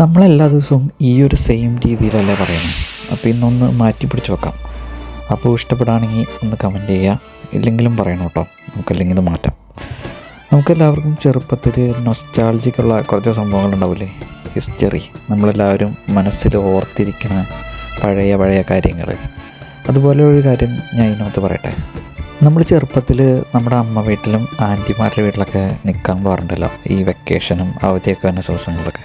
നമ്മളെല്ലാ ദിവസവും ഈ ഒരു സെയിം രീതിയിലല്ലേ പറയുന്നത് അപ്പോൾ ഇന്നൊന്ന് മാറ്റി പിടിച്ച് വെക്കാം. അപ്പോൾ ഇഷ്ടപ്പെടുകയാണെങ്കിൽ ഒന്ന് കമന്റ് ചെയ്യുക. ഇല്ലെങ്കിലും പറയണം കേട്ടോ. നമുക്കല്ലെങ്കിൽ ഇത് മാറ്റാം. നമുക്കെല്ലാവർക്കും ചെറുപ്പത്തിൽ നൊസ്റ്റാൾജിക്കുള്ള കുറച്ച് സംഭവങ്ങളുണ്ടാവില്ലേ ഹിസ്റ്ററി നമ്മളെല്ലാവരും മനസ്സിൽ ഓർത്തിരിക്കുന്ന പഴയ പഴയ കാര്യങ്ങൾ അതുപോലെ ഒരു കാര്യം ഞാൻ ഇതിനകത്ത് പറയട്ടെ. നമ്മൾ ചെറുപ്പത്തിൽ നമ്മുടെ അമ്മ വീട്ടിലും ആന്റിമാരുടെ വീട്ടിലൊക്കെ നിൽക്കാൻ പോകാറുണ്ടല്ലോ ഈ വെക്കേഷനും അവധിയൊക്കെ വരുന്ന ദിവസങ്ങളിലൊക്കെ.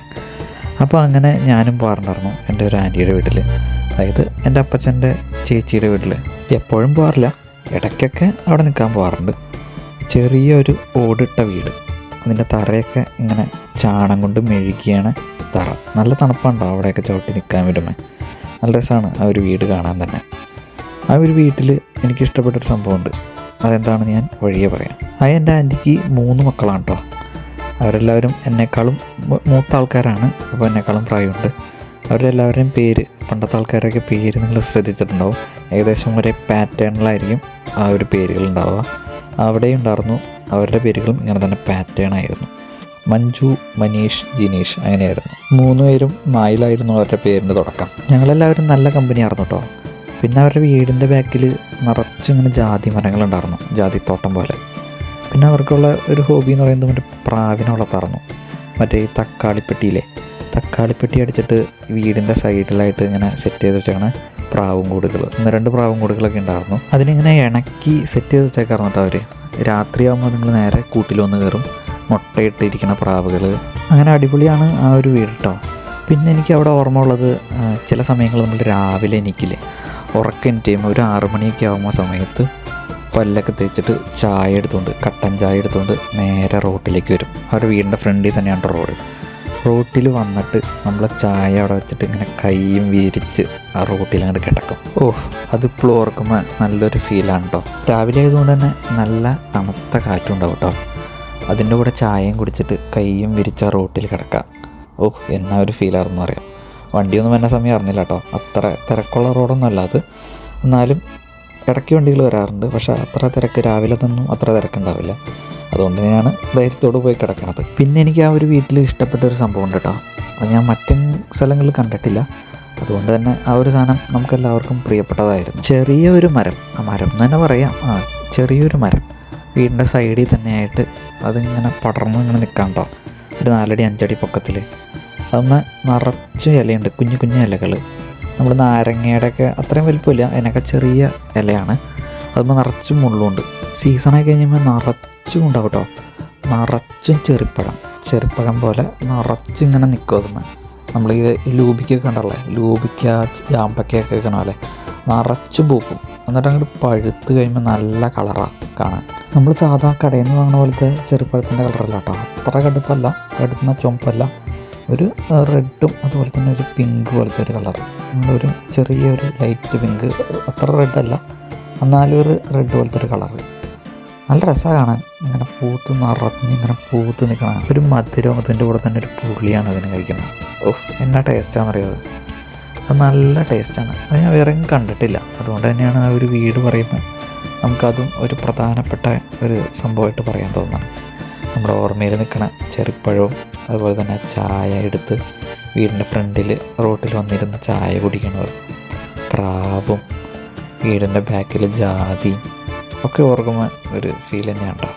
അപ്പോൾ അങ്ങനെ ഞാനും പോകാറുണ്ടായിരുന്നു എന്റെ ഒരു ആന്റിയുടെ വീട്ടിൽ. അതായത് എന്റെ അപ്പച്ചന്റെ ചേച്ചിയുടെ വീട്ടിൽ. എപ്പോഴും പോകാറില്ല. ഇടയ്ക്കൊക്കെ അവിടെ നിൽക്കാൻ പോകാറുണ്ട്. ചെറിയൊരു ഓടിട്ട വീട്. അതിന്റെ തറയൊക്കെ ഇങ്ങനെ ചാണം കൊണ്ട് മെഴുകിയാണ് തറ. നല്ല തണുപ്പുണ്ടോ അവിടെയൊക്കെ ചവിട്ടി നിൽക്കാൻ വരുമ്പോൾ നല്ല രസമാണ് ആ ഒരു വീട് കാണാൻ തന്നെ. ആ ഒരു വീട്ടിൽ എനിക്കിഷ്ടപ്പെട്ടൊരു സംഭവമുണ്ട്. അതെന്താണെന്ന് ഞാൻ വഴിയെ പറയാം. അത് എന്റെ ആന്റിക്ക് മൂന്ന് മക്കളാണ് കേട്ടോ. അവരെല്ലാവരും എന്നെക്കാളും മൂത്ത ആൾക്കാരാണ്. അപ്പോൾ എന്നെക്കാളും പ്രായമുണ്ട്. അവരെല്ലാവരുടെയും പേര് പണ്ടത്തെ ആൾക്കാരൊക്കെ പേര് നിങ്ങൾ ശ്രദ്ധിച്ചിട്ടുണ്ടാവും. ഏകദേശം ഒരേ പാറ്റേണിലായിരിക്കും ആ ഒരു പേരുകൾ ഉണ്ടാവുക. അവിടെ ഉണ്ടായിരുന്നു. അവരുടെ പേരുകളും ഇങ്ങനെ തന്നെ പാറ്റേൺ ആയിരുന്നു. മഞ്ജു മനീഷ് ജിനീഷ് അങ്ങനെയായിരുന്നു. മൂന്ന് പേരും മായിലായിരുന്നു അവരുടെ പേരിന്റെ തുടക്കം. ഞങ്ങളെല്ലാവരും നല്ല കമ്പനിയായിരുന്നു കേട്ടോ. പിന്നെ അവരുടെ വീടിന്റെ ബാക്കിൽ നിറച്ചിങ്ങനെ ജാതി മരങ്ങളുണ്ടായിരുന്നു. ജാതി തോട്ടം പോലെ. പിന്നെ അവർക്കുള്ള ഒരു ഹോബി എന്ന് പറയുന്നത് മറ്റേ പ്രാവിനെ വളർത്താറുന്നു മറ്റേ ഈ തക്കാളിപ്പെട്ടിയിലെ തക്കാളിപ്പെട്ടി അടിച്ചിട്ട് വീടിന്റെ സൈഡിലായിട്ട് ഇങ്ങനെ സെറ്റ് ചെയ്ത് വെച്ചാണ് പ്രാവും കൂടുകൾ ഒന്ന് രണ്ട് പ്രാവും കൂടുകളൊക്കെ ഉണ്ടായിരുന്നു. അതിനിങ്ങനെ ഇണക്കി സെറ്റ് ചെയ്ത് വെച്ചേക്കാറുണ്ട് കേട്ടോ അവർ രാത്രിയാകുമ്പോൾ നിങ്ങൾ നേരെ കൂട്ടിൽ വന്ന് കയറും. മുട്ടയിട്ടിരിക്കുന്ന പ്രാവുകൾ അങ്ങനെ അടിപൊളിയാണ് ആ ഒരു വീട് കേട്ടോ. പിന്നെ എനിക്ക് അവിടെ ഓർമ്മ ഉള്ളത് ചില സമയങ്ങളിൽ നമ്മൾ രാവിലെ എനിക്കില്ലേ ഉറക്കം ടൈം ഒരു ആറു മണിയൊക്കെ ആകുമ്പോൾ സമയത്ത് പല്ലൊക്കെ തേച്ചിട്ട് ചായ എടുത്തുകൊണ്ട് കട്ടൻ ചായ എടുത്തുകൊണ്ട് നേരെ റോട്ടിലേക്ക് വരും. അവരുടെ വീടിന്റെ ഫ്രണ്ടിൽ തന്നെയാണ് റോഡ്. റോട്ടിൽ വന്നിട്ട് നമ്മൾ ചായ അവിടെ വെച്ചിട്ട് ഇങ്ങനെ കൈയും വിരിച്ച് ആ റോട്ടിൽ അങ്ങോട്ട് കിടക്കും. ഓ അതിപ്പോൾ ഓർക്കുമ്പോൾ നല്ലൊരു ഫീലാണ് കേട്ടോ രാവിലെ ആയതുകൊണ്ട് തന്നെ നല്ല തണുത്ത കാറ്റും ഉണ്ടാവും കേട്ടോ അതിന്റെ കൂടെ ചായയും കുടിച്ചിട്ട് കൈയും വിരിച്ച് ആ റോട്ടിൽ കിടക്കാം. ഓ എന്നാ ഒരു ഫീലായിരുന്നു അറിയാം വണ്ടിയൊന്നും വരുന്ന സമയം അറിഞ്ഞില്ല കേട്ടോ അത്ര തിരക്കുള്ള റോഡൊന്നും അല്ല അത്. എന്നാലും ഇടയ്ക്ക് വണ്ടികൾ വരാറുണ്ട്. പക്ഷേ അത്ര തിരക്ക് രാവിലെ നിന്നും അത്ര തിരക്കുണ്ടാവില്ല അതുകൊണ്ട് തന്നെയാണ് ധൈര്യത്തോട് പോയി കിടക്കുന്നത് പിന്നെ എനിക്ക് ആ ഒരു വീട്ടിൽ ഇഷ്ടപ്പെട്ട ഒരു സംഭവം ഉണ്ട് കേട്ടോ. അത് ഞാൻ മറ്റു സ്ഥലങ്ങളിൽ കണ്ടിട്ടില്ല. അതുകൊണ്ട് തന്നെ ആ ഒരു സാധനം നമുക്കെല്ലാവർക്കും പ്രിയപ്പെട്ടതായിരുന്നു. ചെറിയ ഒരു മരം. ആ മരം എന്ന് തന്നെ പറയാം. ആ ചെറിയൊരു മരം. വീടിന്റെ സൈഡിൽ തന്നെയായിട്ട് അതിങ്ങനെ പടർന്നു ഇങ്ങനെ നിൽക്കാം കേട്ടോ. ഒരു നാലടി അഞ്ചടി പൊക്കത്തിൽ. അതൊന്ന് നിറച്ച് ഇലയുണ്ട്. കുഞ്ഞു കുഞ്ഞു ഇലകൾ നമ്മൾ നാരങ്ങയുടെ ഒക്കെ അത്രയും വലിപ്പമില്ല. അതിനൊക്കെ ചെറിയ ഇലയാണ്. അതുമ്പോൾ നിറച്ചും മുള്ളുണ്ട്. സീസണായി കഴിഞ്ഞപ്പോൾ നിറച്ചും ഉണ്ടാവും കേട്ടോ നിറച്ചും ചെറുപ്പഴം. ചെറുപ്പഴം പോലെ നിറച്ചും ഇങ്ങനെ നിൽക്കും അതുമ്മ നമ്മൾ ഈ ലൂബിക്കൊക്കെ ഉണ്ടല്ലേ ലൂബിക്ക ജാമ്പക്കയൊക്കെ കാണാമല്ലേ നിറച്ചും പൂക്കും. എന്നിട്ട് അങ്ങോട്ട് പഴുത്ത് കഴിയുമ്പോൾ നല്ല കളറാണ് കാണാൻ. നമ്മൾ സാധാ കടയിൽ നിന്ന് വാങ്ങുന്ന പോലത്തെ ചെറുപ്പഴത്തിന്റെ കളറല്ല കേട്ടോ അത്ര കടുപ്പല്ല. കടുത്തുന്ന ചുമപ്പല്ല. ഒരു റെഡും അതുപോലെ തന്നെ ഒരു പിങ്ക് പോലത്തെ ഒരു കളർ ഒരു ചെറിയൊരു ലൈറ്റ് പിങ്ക് അത്ര റെഡ് അല്ല. എന്നാലും ഒരു റെഡ് പോലത്തെ ഒരു കളർ നല്ല രസമാണ് കാണാൻ. ഇങ്ങനെ പൂത്ത് നിറഞ്ഞ് ഇങ്ങനെ പൂത്ത് നിൽക്കണം. ഒരു മധുരം അതിന്റെ കൂടെ തന്നെ ഒരു പുളിയാണ് അതിന് കഴിക്കുന്നത്. ഓഹ് എന്നാ ടേസ്റ്റാണെന്നറിയാത് അത് നല്ല ടേസ്റ്റാണ് അത് ഞാൻ വേറെ കണ്ടിട്ടില്ല. അതുകൊണ്ട് തന്നെയാണ് ആ ഒരു വീട് പറയുമ്പോൾ നമുക്കതും ഒരു പ്രധാനപ്പെട്ട ഒരു സംഭവമായിട്ട് പറയാൻ തോന്നുന്നത്. നമ്മുടെ ഓർമ്മയിൽ നിൽക്കണ ചെറുപ്പഴവും അതുപോലെ തന്നെ ചായ എടുത്ത് വീടിന്റെ ഫ്രണ്ടിൽ റോട്ടിൽ വന്നിരുന്ന ചായ കുടിക്കണത്. പ്രാവും വീടിന്റെ ബാക്കിൽ ജാതിയും ഒക്കെ ഓർക്കുമ്പോൾ ഒരു ഫീൽ തന്നെയാണ്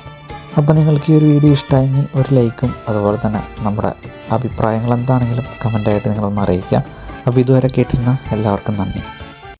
അപ്പോൾ നിങ്ങൾക്ക് ഈ ഒരു വീഡിയോ ഇഷ്ടമായെങ്കിൽ ഒരു ലൈക്കും അതുപോലെ തന്നെ നമ്മുടെ അഭിപ്രായങ്ങൾ എന്താണെങ്കിലും കമന്റായിട്ട് നിങ്ങളൊന്ന് അറിയിക്കാം അപ്പോൾ ഇതുവരെ കേട്ടിരുന്ന എല്ലാവർക്കും നന്ദി.